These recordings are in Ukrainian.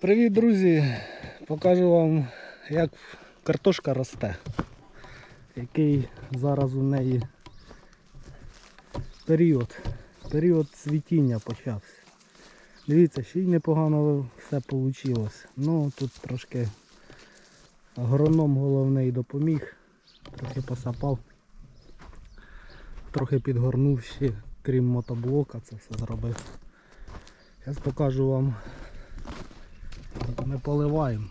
Привіт, друзі! Покажу вам, як картошка росте. Який зараз у неї період. Період цвітіння почався. Дивіться, ще й непогано все вийшло. Ну тут трошки агроном головний допоміг, трохи посапав, трохи підгорнув ще, крім мотоблока, це все зробив. Зараз покажу вам ми поливаємо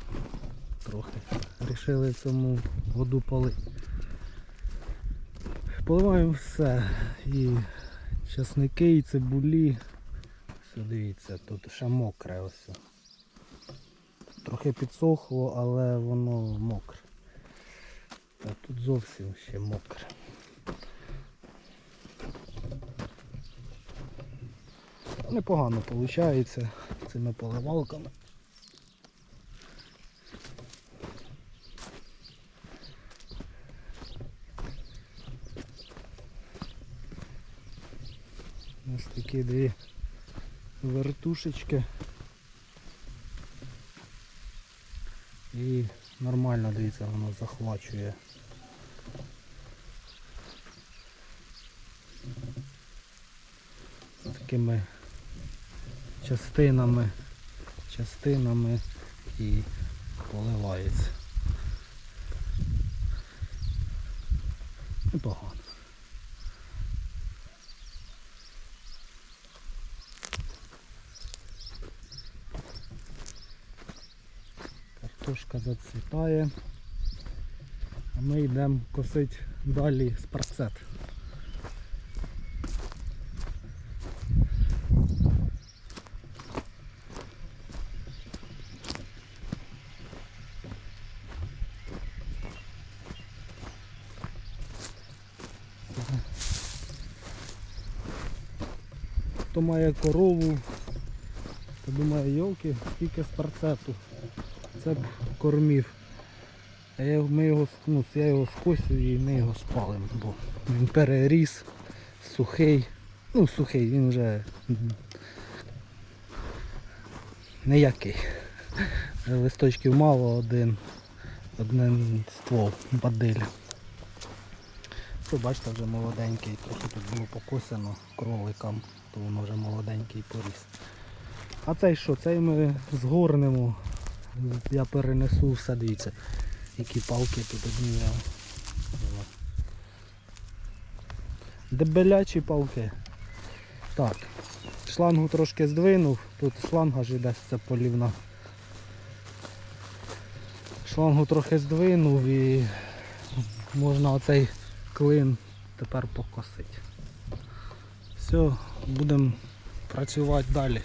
трохи. Рішили цьому воду полити. Поливаємо все. І часники, і цибулі. Все, дивіться, тут ще мокре ось. Трохи підсохло, але воно мокре. А тут зовсім ще мокре. Непогано виходить цими поливалками. Ось такі дві вертушечки. І нормально, дивіться, воно захвачує. Такими частинами, частинами і поливається. Непогано. Картошка зацвітає. А ми йдемо косити далі спарцет. Хто має корову, то думає, йолки, скільки спарцету. Це б кормів. Я, ми його, ну, я його скосю і ми його спалимо, бо він переріс, сухий. Ну, сухий, він вже ніякий. Листочків мало, один, один ствол бадиля. Це бачите, вже молоденький, трохи тут було покосено кроликам, то воно вже молоденький поріс. А цей що? Цей ми згорнемо. Я перенесу все, дивіться, які палки тут одні. Дебелячі палки. Так. Шлангу трошки здвинув, тут шланга ж іде це полівна. Шлангу трохи здвинув і можна оцей клин тепер покосити. Все, будемо працювати далі.